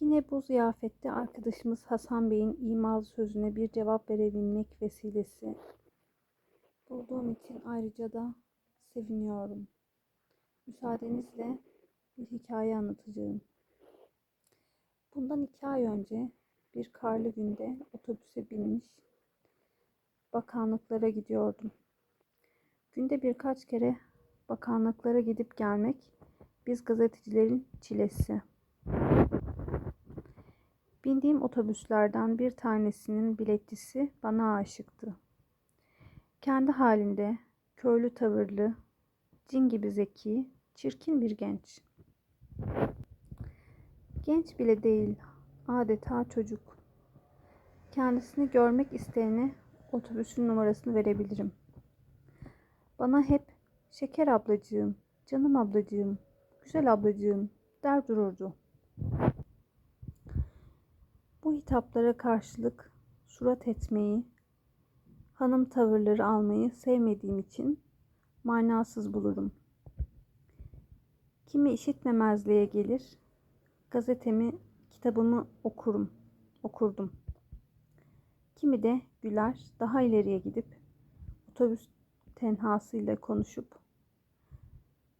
Yine bu ziyafette arkadaşımız Hasan Bey'in imalı sözüne bir cevap verebilmek vesilesi bulduğum için ayrıca da seviniyorum. Müsaadenizle bir hikaye anlatacağım. Bundan iki ay önce bir karlı günde otobüse binmiş bakanlıklara gidiyordum. Günde birkaç kere bakanlıklara gidip gelmek biz gazetecilerin çilesi. Bindiğim otobüslerden bir tanesinin biletçisi bana aşıktı. Kendi halinde köylü tavırlı, cin gibi zeki, çirkin bir genç. Genç bile değil, adeta çocuk. Kendisini görmek isteyene otobüsün numarasını verebilirim. Bana hep şeker ablacığım, canım ablacığım, güzel ablacığım der dururdu. Bu hitaplara karşılık surat etmeyi, hanım tavırları almayı sevmediğim için manasız bulurum. Kimi işitmemezliğe gelir, gazetemi, kitabımı okurum, okurdum. Kimi de güler, daha ileriye gidip otobüs tenhasıyla konuşup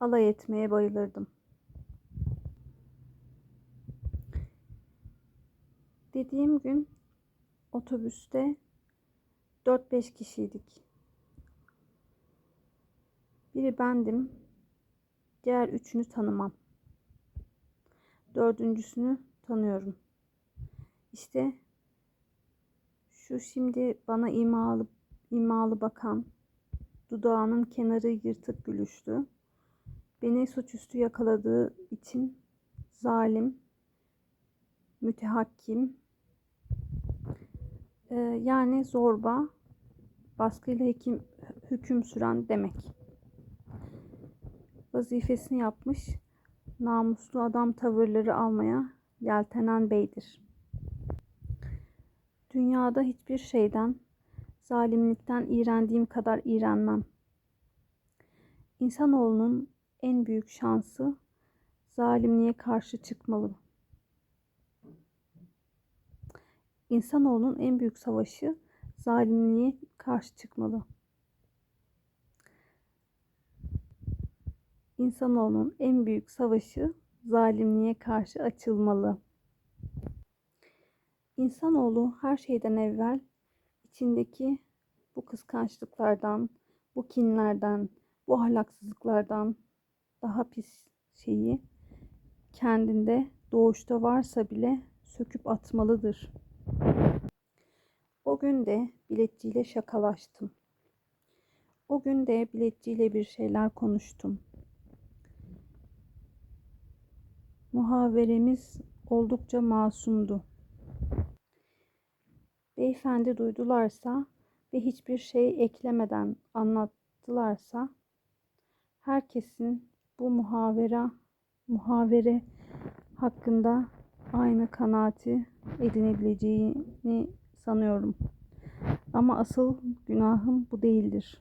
alay etmeye bayılırdım. Dediğim gün otobüste 4-5 kişiydik. Biri bendim, diğer üçünü tanımam. Dördüncüsünü tanıyorum. İşte şu şimdi bana imalı, imalı bakan, dudağının kenarı yırtık gülüşlü, beni suçüstü yakaladığı için zalim, mütehakkim, e, yani zorba, baskıyla hüküm, hüküm süren demek. Vazifesini yapmış, namuslu adam tavırları almaya yeltenen beydir. Dünyada hiçbir şeyden, zalimlikten iğrendiğim kadar iğrenmem. İnsanoğlunun en büyük şansı zalimliğe karşı çıkmalı. İnsanoğlunun en büyük savaşı zalimliğe karşı çıkmalı. İnsanoğlunun en büyük savaşı zalimliğe karşı açılmalı. İnsanoğlu her şeyden evvel içindeki bu kıskançlıklardan, bu kinlerden, bu ahlaksızlıklardan daha pis şeyi kendinde doğuşta varsa bile söküp atmalıdır. O gün de biletçiyle şakalaştım. O gün de biletçiyle bir şeyler konuştum. Muhaveremiz oldukça masumdu. Beyefendi duydularsa ve hiçbir şey eklemeden anlattılarsa herkesin bu muhavera muhavere hakkında aynı kanaati edinebileceğini sanıyorum. Ama asıl günahım bu değildir.